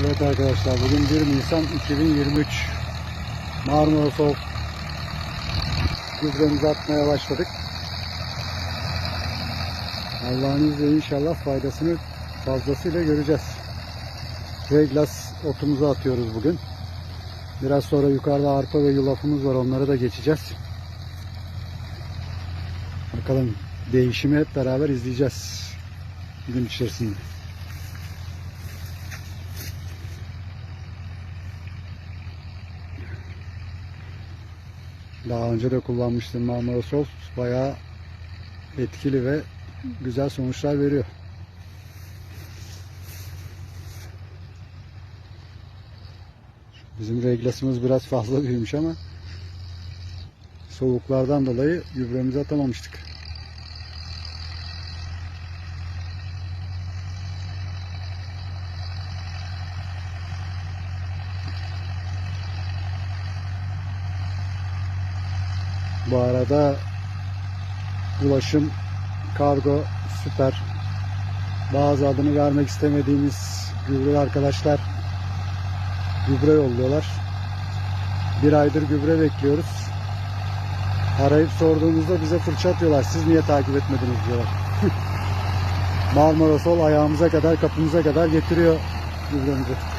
Evet arkadaşlar bugün 1 Nisan 2023 Marmara Soğuk gübremizi atmaya başladık. Allah'ın izniyle inşallah faydasını fazlasıyla göreceğiz. Reglas otumuzu atıyoruz bugün. Biraz sonra yukarıda arpa ve yulafımız var onları da geçeceğiz. Bakalım değişimi hep beraber izleyeceğiz gün içerisinde. Daha önce de kullanmıştım Marmara Soft. Bayağı etkili ve güzel sonuçlar veriyor. Bizim reglasımız biraz fazla büyümüş ama soğuklardan dolayı gübremizi atamamıştık. Bu arada ulaşım, kargo süper. Bazı adını vermek istemediğimiz gübre arkadaşlar gübre yolluyorlar. Bir aydır gübre bekliyoruz. Arayıp sorduğumuzda bize fırça atıyorlar. Siz niye takip etmediniz diyorlar. Marmara Sol ayağımıza kadar, kapımıza kadar getiriyor gübremizi.